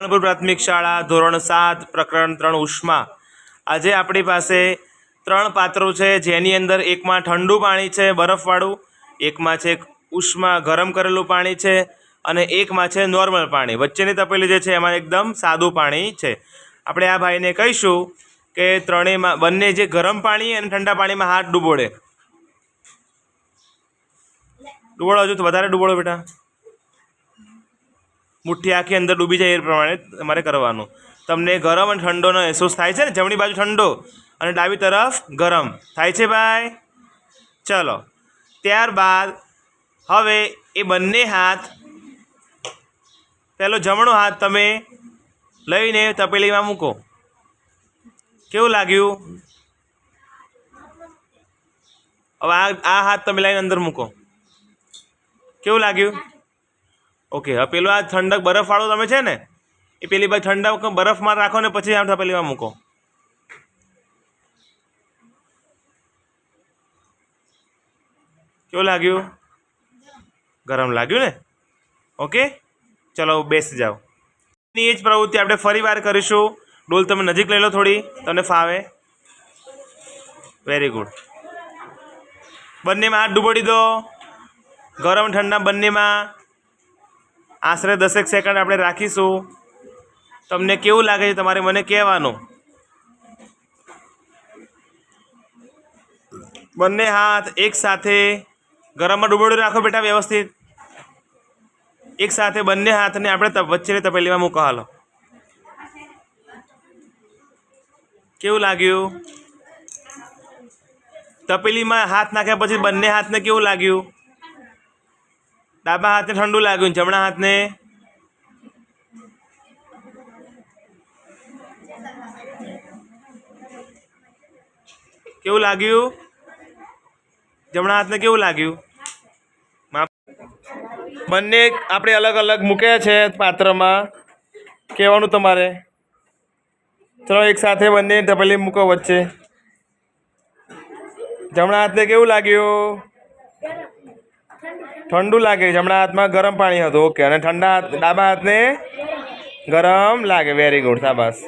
નારણપુર પ્રાથમિક શાળા ધોરણ સાત, પ્રકરણ ત્રણ ઉષ્મા. આજે આપણી પાસે ત્રણ પાત્રો છે, જેની અંદર એકમાં ઠંડુ પાણી છે, બરફવાળું, એકમાં છે ઉષ્મા ગરમ કરેલું પાણી છે, અને એકમાં છે નોર્મલ પાણી. વચ્ચેની તપેલી જે છે, એમાં એકદમ સાદું પાણી છે. આપણે આ ભાઈને કહીશું કે ત્રણેયમાં, બંને જે ગરમ પાણી અને ઠંડા પાણીમાં હાથ ડૂબોડે ડૂબોળો હજુ વધારે ડૂબોડો બેટા. મુઠ્ઠી આખી અંદર ડૂબી જાય એ પ્રમાણે તમારે કરવાનું. તમને ગરમ અને ઠંડોનો અહેસાસ થાય છે ને? જમણી બાજુ ઠંડો અને ડાબી તરફ ગરમ. થાય છે ભાઈ? ચલો. ત્યારબાદ હવે એ બંને હાથ પહેલો જમણો હાથ તમે લઈને તપેલીમાં મૂકો. કેવું લાગ્યું? હવે આ આ હાથ તમે લઈને અંદર મૂકો. કેવું લાગ્યું? ઓકે હવે પેલો આ ઠંડક બરફવાળો તમે છે ને, એ પેલી બાજુ ઠંડા બરફમાં રાખો ને પછી આમ તપેલીમાં મૂકો. કેવું લાગ્યું? ગરમ લાગ્યું ને? ઓકે ચલો બેસી જાઓ. એની એ જ પ્રવૃત્તિ આપણે ફરી વાર કરીશું. ડોલ તમે નજીક લઈ લો થોડી, તમને ફાવે. વેરી ગુડ બંનેમાં હાથ ડૂબોડી દો. ગરમ ઠંડા બંનેમાં. આશરે દસેક સેકન્ડ આપણે રાખીશું. તમને કેવું લાગે છે તમારે મને કહેવાનું? બંને હાથ એક સાથે ગરમમાં ડૂબોડી રાખો બેટા વ્યવસ્થિત. એક સાથે બંને હાથને આપણે વચ્ચેની તપેલીમાં મૂકો, હાલો. કેવું લાગ્યું? તપેલીમાં હાથ નાખ્યા પછી બંને હાથને કેવું લાગ્યું? ડાબા હાથને ઠંડુ લાગ્યું જમણા હાથને? કેવું લાગ્યું? જમણા હાથને કેવું લાગ્યું? બંને આપણે અલગ અલગ મૂક્યા છે પાત્રમાં. કહેવાનું તમારે. ચલો, એક સાથે બંને તપેલી મૂકો વચ્ચે. જમણા હાથને કેવું લાગ્યું? ઠંડુ લાગે જમણા હાથમાં ગરમ પાણી હતું. ઓકે અને ઠંડા હાથ ડાબા હાથને ગરમ લાગે. વેરી ગુડ શાબાશ.